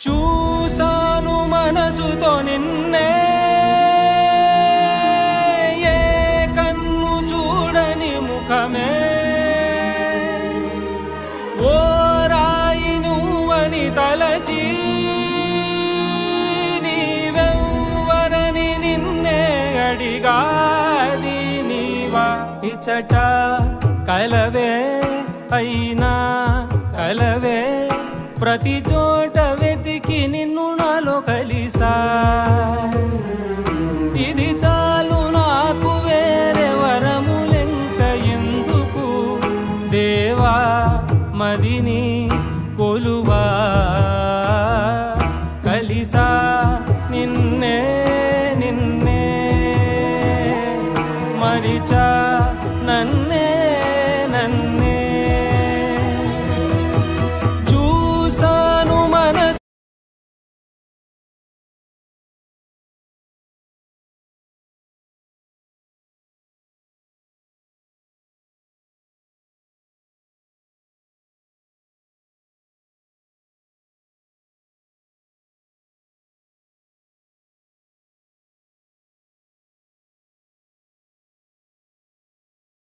చూసాను మనసుతో నిన్నే. ఏ కన్ను చూడని ముఖమే. ఓ రాయి నువ్వని తలచి నీవెవ్వరని నిన్నే అడిగాది నీవా ఇచ్చట కలవే అయినా కలవే ప్రతి చోట వెతికి నిన్ను నాలో కలిసా. ఇది చాలు నాకు వేరే వరములెంక ఎందుకు? దేవా మదిని కొలువా? కలిసా నిన్నే నిన్నే. మరిచా నన్నే నన్నే.